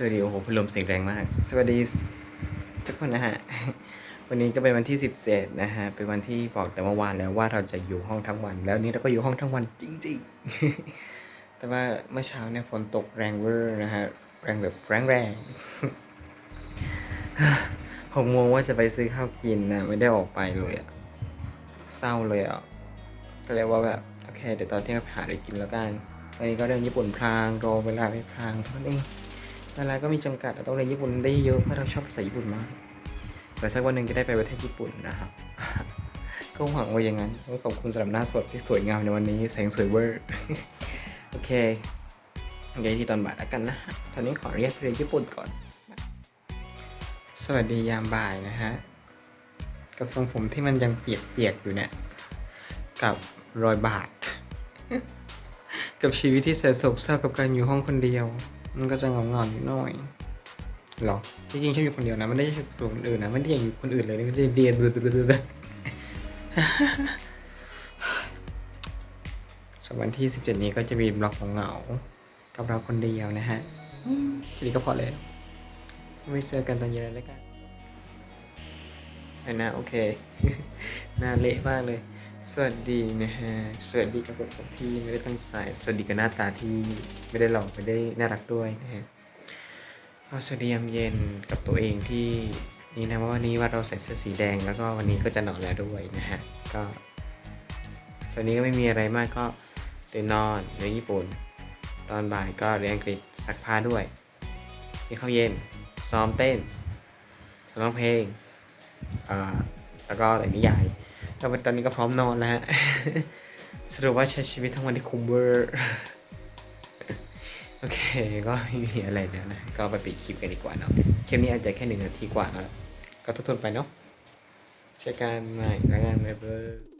สวัสดีโอ้โหพัดลมเสียงแรงมาก สวัสดีทุกคนนะฮะ วันนี้ก็เป็นวันที่ 17 นะฮะ เป็นวันที่บอกแต่เมื่อวานแล้วว่าเราจะอยู่ห้องทั้งวัน แล้วนี้เราก็อยู่ห้องทั้งวันจริง ๆ แต่ว่าเมื่อเช้าเนี่ยฝนตกแรงเวอร์นะฮะ แรงแบบแรงแรงหกโมงว่าจะไปซื้อข้าวกินนะไม่ได้ออกไปเลยอะเศร้าเลยอะก็เลยว่าแบบโอเคเดี๋ยวตอนเที่ยงหาอะไรกินแล้วกันวันนี้ก็เรียนญี่ปุ่นพลางรอเวลาไปพลางเท่านั้นเอง เวลาก็มีจำกัดเราต้องเรียนญี่ปุ่นได้เยอะเพราะเราชอบภาษาญี่ปุ่นมากแต่สักวันหนึ่งจะได้ไปประเทศญี่ปุ่นนะครับก็หวังว่าอย่างนั้นขอบคุณสำหรับหน้าสดที่สวยงามในวันนี้แสงสวยเวอร์โอเคเดี๋ยวที่ตอนบ่ายแล้วกันนะตอนนี้ขอเรียกเรียนญี่ปุ่นก่อน สวัสดียามบ่ายนะฮะกับทรงผมที่มันยังเปียกๆอยู่เนี่ยกับรอยบาดกับชีวิตที่แสนโศกเศร้ากับการอยู่ห้องคนเดียว มันก็จะเงาๆนิดหน่อยหรอจริงๆชอบอยู่คนเดียวนะ มันไม่ได้ชอบอยู่คนอื่นนะไม่ได้อยากอยู่คนอื่นเลยไม่ได้เรียนส่วนวันที่17นี้ก็จะมีบล็อกของเหงา กับเราคนเดียวนะฮะทีนี้ก็พอเลยไว้เจอกันตอนเย็นแล้วกันเห็นะโอเคน้าเละมากเลย สวัสดีนะฮะ สวัสดีกับสผมที่ไม่ได้ตั้งใจสวัสดีกับหน้าตาที่ไม่ได้หล่อไม่ได้น่ารักด้วยนะฮะก็สวัสดียามเย็นกับตัวเองที่นี่นะว่าวันนี้ว่าเราใส่เสื้อสีแดงแล้วก็วันนี้ก็จะนอนแล้วด้วยนะฮะ ก็วันนี้ก็ไม่มีอะไรมากก็ตื่นนอนเรียนญี่ปุ่น ตอนบ่ายก็เรียนอังกฤษซักผ้าด้วยกินข้าวเย็น ซ้อมเต้นร้องเพลงอ่าแล้วก็แต่งนิยาย ก็ตอนนี้ก็พร้อมนอนแล้วฮะสรุปว่าใช้ชีวิตทั้งวันที่คุ้มเวอร์โอเคก็ไม่มีอะไรแล้วนะ ก็ไปปิดคลิปกันดีกว่าเนาะคลิปนี้อาจจะแค่หนึ่งนาทีกว่าแล้วก็ทบทวนไปเนาะเจอกันใหม่แล้วกันบ๊ายบาย